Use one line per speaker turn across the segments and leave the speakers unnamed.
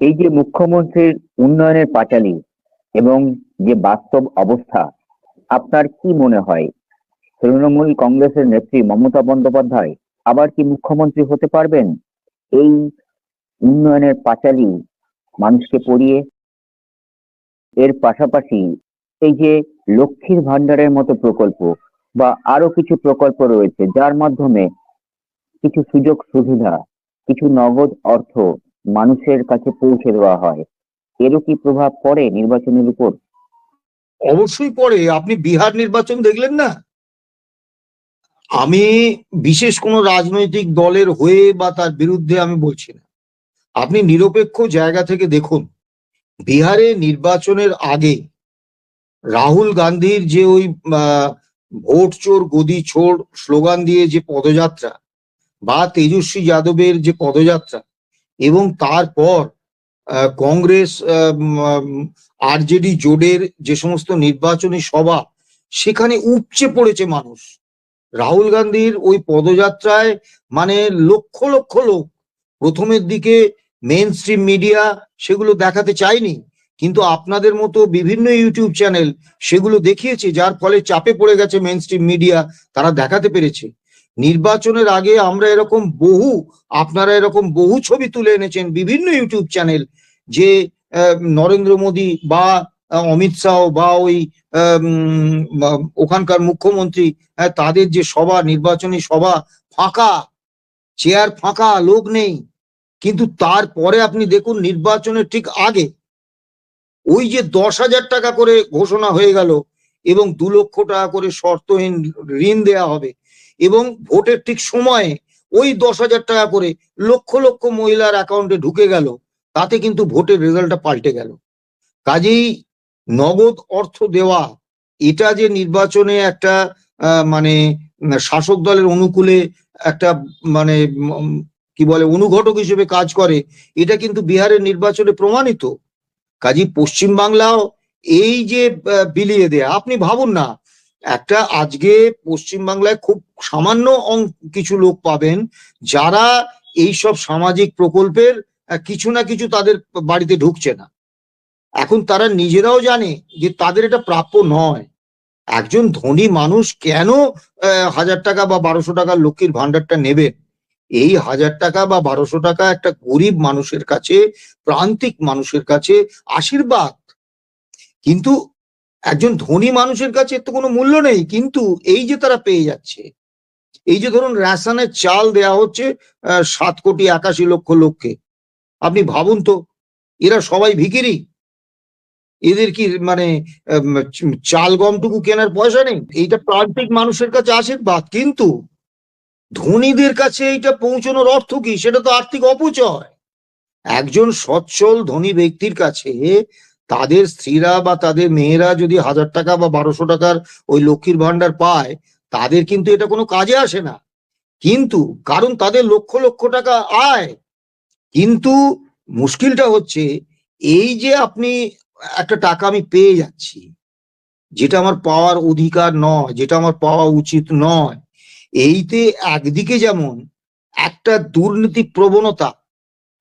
এই যে মুখ্যমন্ত্রীর উন্নয়নের পাঁচালী এবং যে বাস্তব অবস্থা, আপনার কি মনে হয়? তৃণমূল কংগ্রেসের নেত্রী মমতা বন্দ্যোপাধ্যায় আবার কি মুখ্যমন্ত্রী হতে পারবেন? এই উন্নয়নের পাঁচালী মানুষকে পড়িয়ে এর পাশাপাশি এই যে লক্ষ্মীর ভান্ডারের মতো প্রকল্প বা আরও কিছু প্রকল্প রয়েছে, যার মাধ্যমে কিছু সুযোগ সুবিধা কিছু নগদ অর্থ মানুষের কাছে পৌঁছে দেওয়া হয়। এরও কি প্রভাব পড়ে নির্বাচনের উপর?
অবশ্যই পড়ে। আপনি বিহার নির্বাচন দেখলেন না? আমি বিশেষ কোনো রাজনৈতিক দলের হয়ে বা তার বিরুদ্ধে আমি বলছি না। আপনি নিরপেক্ষ জায়গা থেকে দেখুন। বিহারে নির্বাচনের আগে রাহুল গান্ধীর যে ওই ভোট চোর, গদি ছোর স্লোগান দিয়ে যে পদযাত্রা বা তেজস্বী যাদবের যে পদযাত্রা এবং তারপর কংগ্রেস আরজেডি, জোটের যে সমস্ত নির্বাচনী সভা, সেখানে উপচে পড়েছে মানুষ। রাহুল গান্ধীর ওই পদযাত্রায় মানে লক্ষ লক্ষ লোক প্রথমের দিকে মেন স্ট্রিম মিডিয়া সেগুলো দেখাতে চায়নি, কিন্তু আপনাদের মতো বিভিন্ন ইউটিউব চ্যানেল সেগুলো দেখিয়েছে, যার ফলে চাপে পড়ে গেছে মেন স্ট্রিম মিডিয়া তারা দেখাতে পেরেছে। নির্বাচনের আগে আমরা এরকম বহু আপনারা এরকম বহু ছবি তুলে এনেছেন বিভিন্ন ইউটিউব চ্যানেল যে নরেন্দ্র মোদী বা অমিত শাহ বা ওই ওখানকার মুখ্যমন্ত্রী আহ, তাদের যে সভা নির্বাচনী সভা ফাঁকা চেয়ার ফাঁকা লোক নেই। কিন্তু তারপরে আপনি দেখুন নির্বাচনের ঠিক আগে ওই যে দশ হাজার টাকা করে ঘোষণা হয়ে গেল এবং দু লক্ষ টাকা করে শর্তহীন ঋণ দেয়া হবে। এবং ভোটের ঠিক সময়ে ওই দশ হাজার টাকা করে লক্ষ লক্ষ মহিলার অ্যাকাউন্টে ঢুকে গেল, তাতে কিন্তু ভোটের রেজাল্টটা পাল্টে গেল। কাজেই নগদ অর্থ দেওয়া, এটা যে নির্বাচনে একটা মানে শাসক দলের অনুকূলে একটা মানে কি বলে, অনুঘটক হিসেবে কাজ করে, এটা কিন্তু বিহারের নির্বাচনে প্রমাণিত। কাজী পশ্চিমবাংলাও এই যে বিলিয়ে দেয়া, আপনি ভাবুন না একটা আজকে পশ্চিমবাংলায় খুব সামান্য কিছু লোক পাবেন যারা এই সব সামাজিক প্রকল্পের কিছু না কিছু তাদের বাড়িতে ঢুকছে না। এখন তারা নিজেরাও জানে যে তাদের এটা প্রাপ্য নয়। একজন ধনী মানুষ কেন হাজার টাকা বা বারোশো টাকা লক্ষ্মীর ভান্ডারটা নেবেন এই হাজার টাকা বা বারোশো টাকা একটা গরিব মানুষের কাছে, প্রান্তিক মানুষের কাছে আশীর্বাদ। কিন্তু একজন ধনী মানুষের কাছে তো কোনো মূল্য নেই, কিন্তু এই যে তারা পেয়ে যাচ্ছে, এই যে ধরুন রেশনের চাল দেয়া হচ্ছে সাত কোটি একাশি লক্ষ লোককে, আপনি ভাবুন তো, এরা সবাই ভিখিরি, এদের কি মানে চাল গমটুকু কেনার পয়সা নেই? এইটা প্রান্তিক মানুষের কাছে আশীর্বাদ, কিন্তু ধনীদের কাছে এইটা পৌঁছানোর অর্থ কি? সেটা তো আর্থিক অপচয়। একজন সচ্ছল ধনী ব্যক্তির কাছে তাদের স্ত্রীরা বা তাদের মেয়েরা যদি হাজার টাকা বা বারোশো টাকার ওই লক্ষ্মীর ভান্ডার পায়, তাদের কিন্তু এটা কোনো কাজে আসে না। কিন্তু কারণ তাদের লক্ষ লক্ষ টাকা আয়। কিন্তু মুশকিলটা হচ্ছে, এই যে আপনি একটা টাকা আমি পেয়ে যাচ্ছি, যেটা আমার পাওয়ার অধিকার নয়, যেটা আমার পাওয়া উচিত নয়, এইতে একদিকে যেমন একটা দুর্নীতি প্রবণতা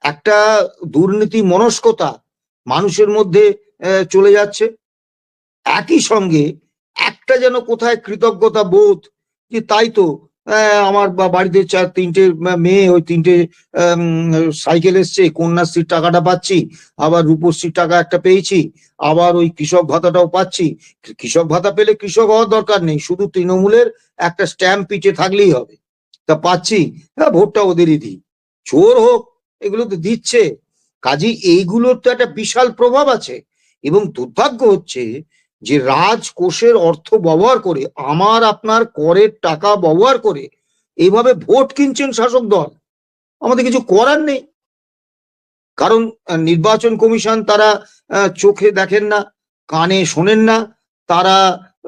একটা দুর্নীতি মনস্কতা মানুষের মধ্যে চলে যাচ্ছে। একই সঙ্গে একটা যেন কোথায় কৃতজ্ঞতা বোধ যে তাই তো আমার বাড়িতে চার, তিনটে মেয়ে, ওই তিনটে সাইকেল এসছে, কন্যাশ্রীর টাকাটা পাচ্ছি, আবার রূপশ্রীর টাকা একটা পেয়েছি, আবার ওই কৃষক ভাতাটাও পাচ্ছি। কৃষক ভাতা পেলে কৃষক হওয়ার দরকার নেই, শুধু তৃণমূলের একটা স্ট্যাম্প পিঠে থাকলেই হবে। তা পাচ্ছি হ্যাঁ ভোটটা ওদেরই দিই। চোর হোক, এগুলো তো দিচ্ছে। কাজে এইগুলোর তো একটা বিশাল প্রভাব আছে। এবং দুর্ভাগ্য হচ্ছে যে রাজকোষের অর্থ ব্যবহার করে, আমার আপনার করের টাকা ব্যবহার করে এইভাবে ভোট কিনছেন শাসক দল। আমাদের কিছু করার নেই। কারণ নির্বাচন কমিশন তারা চোখে দেখেন না, কানে শোনেন না। তারা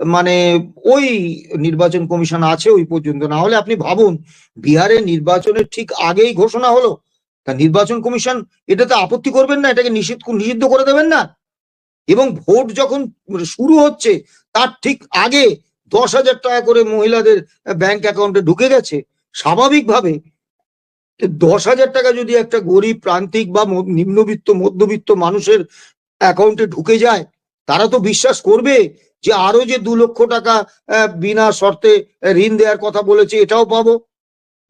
মানে ওই নির্বাচন কমিশন আছে ওই পর্যন্ত। না হলে আপনি ভাবুন বিহারের নির্বাচনের ঠিক আগেই ঘোষণা হলো। তা নির্বাচন কমিশন এটাতে আপত্তি করবেন না, এটাকে নিষিদ্ধ নিষিদ্ধ করে দেবেন না। এবং ভোট যখন শুরু হচ্ছে, তার ঠিক আগে দশ হাজার টাকা করে মহিলাদের ব্যাংক অ্যাকাউন্টে ঢুকে গেছে। স্বাভাবিকভাবে দশ হাজার টাকা যদি একটা গরিব, প্রান্তিক বা নিম্নবিত্ত, মধ্যবিত্ত মানুষের অ্যাকাউন্টে ঢুকে যায়, তারা তো বিশ্বাস করবে যে আরও যে দু লক্ষ টাকা বিনা শর্তে ঋণ দেওয়ার কথা বলেছে, এটাও পাবো।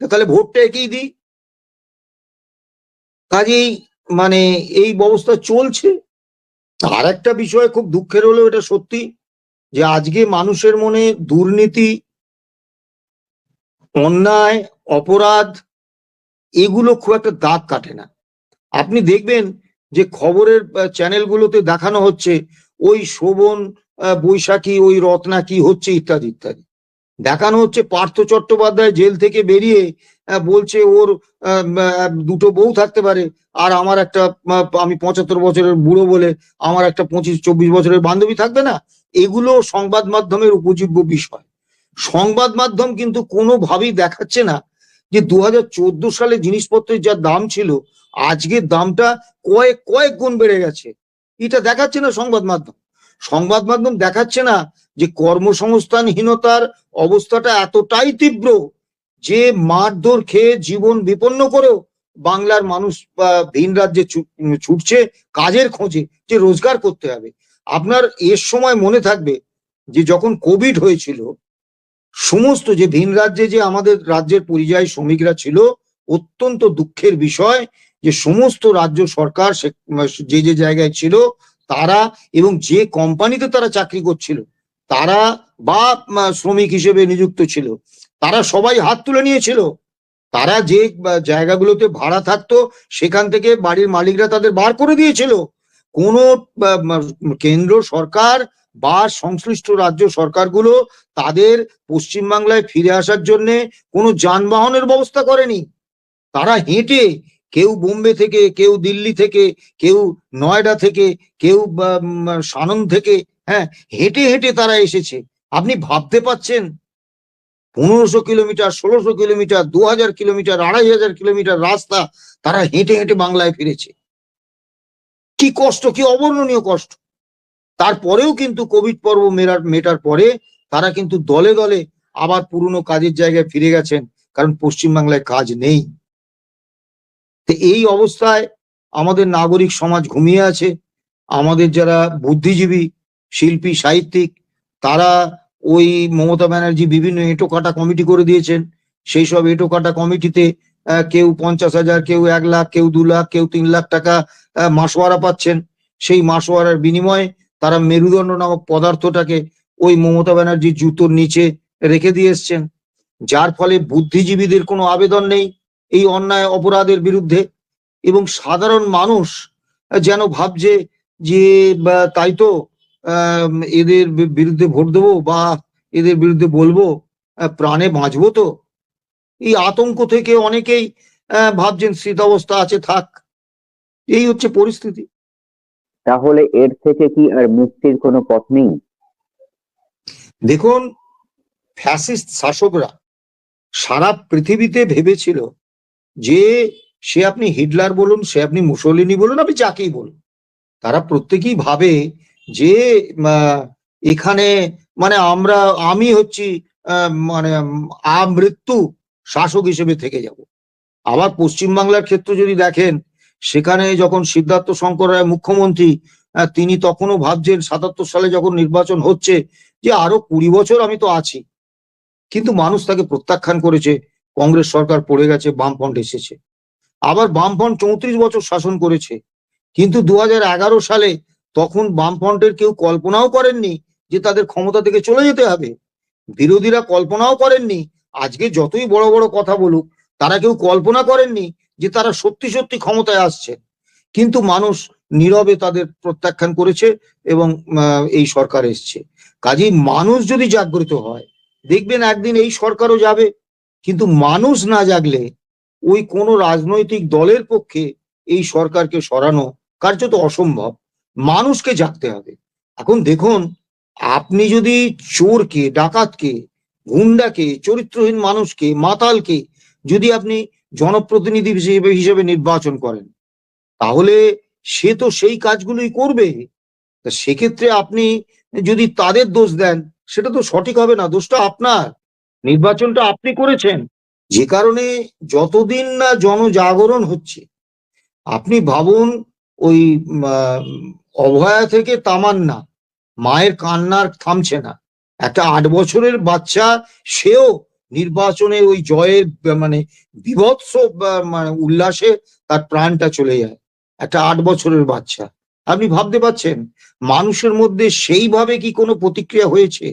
তাহলে ভোটটা একেই দিই। কাজেই মানে এই ব্যবস্থা চলছে। আর একটা বিষয় খুব দুঃখের হলো এটা সত্যি, যে আজকে মানুষের মনে দুর্নীতি, অন্যায়, অপরাধ, এগুলো খুব একটা দাগ কাটে না। আপনি দেখবেন যে খবরের চ্যানেলগুলোতে দেখানো হচ্ছে, ওই শোভন বৈশাখী, ওই রত্না কি হচ্ছে ইত্যাদি ইত্যাদি। দেখানো হচ্ছে পার্থ চট্টোপাধ্যায় জেল থেকে বেরিয়ে বলছে ওর দুটো বউ থাকতে পারে। আর আমার একটা আমি পঁচাত্তর বছরের বুড়ো বলে আমার একটা পঁচিশ, চব্বিশ বছরের বান্ধবী থাকবে না? এগুলো সংবাদ মাধ্যমের উপজীব্য বিষয়। সংবাদ মাধ্যম কিন্তু কোনোভাবেই দেখাচ্ছে না যে দু হাজার চোদ্দ সালে জিনিসপত্রের যা দাম ছিল, আজকের দামটা কয়েক কয়েক গুণ বেড়ে গেছে। এটা দেখাচ্ছে না সংবাদ মাধ্যম। সংবাদ মাধ্যম দেখাচ্ছে না যে কর্মসংস্থানহীনতার অবস্থাটা এতটাই তীব্র যে মারধর খেয়ে জীবন বিপন্ন করেও বাংলার মানুষ ভিন রাজ্যে ছুটছে কাজের খোঁজে যে রোজগার করতে হবে। আপনার এর সময় মনে থাকবে যে যখন কোভিড হয়েছিল, সমস্ত যে ভিন রাজ্যে যে আমাদের রাজ্যের পরিযায়ী শ্রমিকরা ছিল, অত্যন্ত দুঃখের বিষয় যে সমস্ত রাজ্য সরকার যে যে জায়গায় ছিল, তারা এবং যে কোম্পানিতে তারা চাকরি করছিল, তারা বা শ্রমিক হিসেবে নিযুক্ত ছিল। তারা সবাই হাত তুলে নিয়েছিল। তারা যে জায়গাগুলোতে ভাড়া থাকতো, সেখান থেকে বাড়ির মালিকরা তাদের বার করে দিয়েছিল। কোন কেন্দ্র সরকার বা সংশ্লিষ্ট রাজ্য সরকারগুলো তাদের পশ্চিমবাংলায় ফিরে আসার জন্য কোনো যানবাহনের ব্যবস্থা করেনি। তারা হেঁটে কেউ বোম্বে থেকে, কেউ দিল্লি থেকে, কেউ নয়ডা থেকে, কেউ সানন্দ থেকে হ্যাঁ হেঁটে হেঁটে তারা এসেছে। আপনি ভাবতে পাচ্ছেন পনেরোশো কিলোমিটার, ষোলোশো কিলোমিটার দু হাজার কিলোমিটার, আড়াই হাজার কিলোমিটার রাস্তা তারা হেঁটে হেঁটে বাংলায় ফিরেছে। কি কষ্ট, কি অবর্ণনীয় কষ্ট। তারপরেও কিন্তু কোভিড পর্ব মেরার, মেটার পরে তারা কিন্তু দলে দলে আবার পুরনো কাজের জায়গায় ফিরে গেছেন, কারণ পশ্চিমবাংলায় কাজ নেই। তো এই অবস্থায় আমাদের নাগরিক সমাজ ঘুমিয়ে আছে। আমাদের যারা বুদ্ধিজীবী, শিল্পী, সাহিত্যিক, তারা ওই মমতা ব্যানার্জি বিভিন্ন এঁটো কাটা কমিটি করে দিয়েছেন। সেই সব এঁটো কাটা কমিটিতে কেউ পঞ্চাশ হাজার, কেউ এক লাখ, কেউ দু লাখ, কেউ তিন লাখ টাকা মাসোয়ারা পাচ্ছেন। সেই মাসোয়ারার বিনিময়ে তারা মেরুদণ্ড নামক পদার্থটাকে ওই মমতা ব্যানার্জির জুতোর নিচে রেখে দিয়ে এসছেন। যার ফলে বুদ্ধিজীবীদের কোনো আবেদন নেই এই অন্যায় অপরাধের বিরুদ্ধে। এবং সাধারণ মানুষ যেন ভাবছে যে তাই তো এদের বিরুদ্ধে ভোট দেবো বা এদের বিরুদ্ধে বলব প্রাণে বাঁচবো তো? এই আতঙ্ক থেকে অনেকেই ভাবছেন স্থিতাবস্থা আছে থাক। এই হচ্ছে পরিস্থিতি।
তাহলে এর থেকে কি আর মুক্তির কোনো পথ নেই?
দেখুন ফ্যাসিস্ট শাসকরা সারা পৃথিবীতে ভেবেছিল যে সে আপনি হিটলার বলুন সে আপনি মুসলিনি বলুন আপনি যাকেই বলুন তারা প্রত্যেকেই ভাবে যে এখানে মানে আমরা, আমি হচ্ছি মানে আমৃত্যু শাসক হিসেবে থেকে যাব। আবার পশ্চিমবাংলার ক্ষেত্রে যদি দেখেন, সেখানে যখন সিদ্ধার্থ শঙ্কর রায় মুখ্যমন্ত্রী তিনি তখনও ভাবছেন সাতাত্তর সালে যখন নির্বাচন হচ্ছে, যে আরও কুড়ি বছর আমি তো আছি। কিন্তু মানুষ তাকে প্রত্যাখ্যান করেছে, কংগ্রেস সরকার পড়ে গেছে, বামফ্রন্ট এসেছে। আবার বামফ্রন্ট চৌত্রিশ বছর শাসন করেছে। কিন্তু দু হাজার এগারো সালে তখন বামফ্রন্টের কেউ কল্পনাও করেননি যে তাদের ক্ষমতা থেকে চলে যেতে হবে। বিরোধীরা কল্পনাও করেননি, আজকে যতই বড় বড় কথা বলুক, তারা কেউ কল্পনা করেননি যে তারা সত্যি সত্যি ক্ষমতায় আসছে। কিন্তু মানুষ নীরবে তাদের প্রত্যাখ্যান করেছে এবং এই সরকার এসছে। কাজেই মানুষ যদি জাগ্রত হয়, দেখবেন একদিন এই সরকারও যাবে। কিন্তু মানুষ না জাগলে ওই কোনো রাজনৈতিক দলের পক্ষে এই সরকারকে সরানো কার্যত অসম্ভব। মানুষকে জাগতে হবে। এখন দেখুন, আপনি যদি চোরকে, ডাকাতকে, গুন্ডাকে, চরিত্রহীন মানুষকে, মাতালকে যদি আপনি জনপ্রতিনিধি হিসেবে হিসেবে নির্বাচন করেন, তাহলে সে তো সেই কাজগুলোই করবে। তা সেক্ষেত্রে আপনি যদি তাদের দোষ দেন, সেটা তো সঠিক হবে না, দোষটা আপনার। নির্বাচনটা আপনি করেছেন। যে কারণে যতদিন না জনজাগরণ হচ্ছে, আপনি ভাবুন ওই অভয়া থেকে তামান্না। মায়ের কান্নার থামছে না। একটা আট বছরের বাচ্চা, সেও নির্বাচনে ওই জয়ের মানে বিভৎস মানে উল্লাসে তার প্রাণটা চলে যায়। একটা আট বছরের বাচ্চা। আপনি ভাবতে পারছেন, মানুষের মধ্যে সেইভাবে কি কোনো প্রতিক্রিয়া হয়েছে?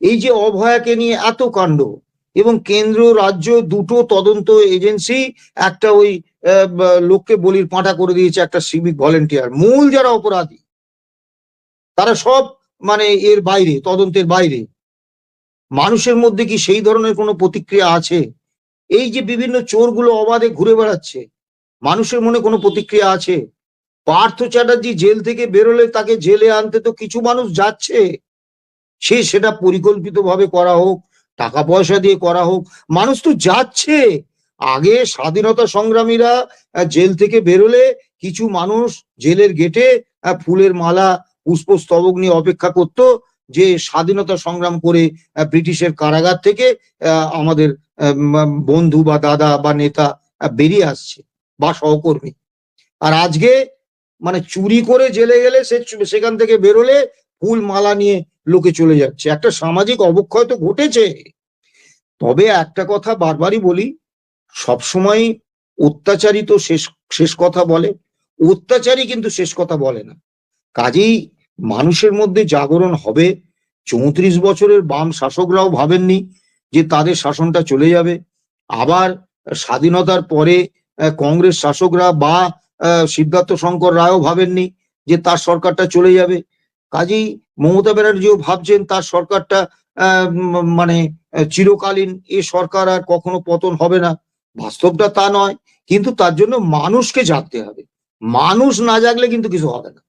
এই যে অভয়াকে নিয়ে এত কাণ্ড, এবং কেন্দ্র, রাজ্য দুটো তদন্ত এজেন্সি, একটা ওই লোককে বলির পাঁটা করে দিয়েছে একটা সিভিক ভলেন্টিয়ার মূল যারা অপরাধী, তারা সব মানে এর বাইরে, তদন্তের বাইরে। মানুষের মধ্যে কি সেই ধরনের কোনো প্রতিক্রিয়া আছে? এই যে বিভিন্ন চোরগুলো অবাধে ঘুরে বেড়াচ্ছে, মানুষের মনে কোনো প্রতিক্রিয়া আছে? পার্থ চ্যাটার্জি জেল থেকে বেরোলে তাকে জেলে আনতে তো কিছু মানুষ যাচ্ছে। সে সেটা পরিকল্পিতভাবে করা হোক, টাকা পয়সা দিয়ে করা হোক, মানুষ তো যাচ্ছে। আগে স্বাধীনতা সংগ্রামীরা জেল থেকে বেরোলে কিছু মানুষ জেলের গেটে ফুলের মালা, পুষ্পস্তবক নিয়ে অপেক্ষা করত যে স্বাধীনতা সংগ্রাম করে ব্রিটিশের কারাগার থেকে আমাদের বন্ধু বা দাদা বা নেতা বেরিয়ে আসছে বা সহকর্মী। আর আজকে মানে চুরি করে জেলে গেলে সে সেখান থেকে বেরোলে ফুল মালা নিয়ে লোকে চলে যাচ্ছে। একটা সামাজিক অবক্ষয় তো ঘটেছে। তবে একটা কথা বারবারই বলি সবসময় অত্যাচারী তো শেষ শেষ কথা বলে। অত্যাচারী কিন্তু শেষ কথা বলে না। কাজেই মানুষের মধ্যে জাগরণ হবে। চৌত্রিশ বছরের বাম শাসকরাও ভাবেননি যে তাদের শাসনটা চলে যাবে। আবার স্বাধীনতার পরে কংগ্রেস শাসকরা বা সিদ্ধার্থ শঙ্কর রায়ও ভাবেননি যে তার সরকারটা চলে যাবে। কাজেই মমতা ব্যানার্জিও ভাবছেন তার সরকারটা মানে চিরকালীন এ সরকার আর কখনো পতন হবে না। বাস্তবটা তা নয়, কিন্তু তার জন্য মানুষকে জাগতে হবে। মানুষ না জাগলে কিন্তু কিছু হবে না।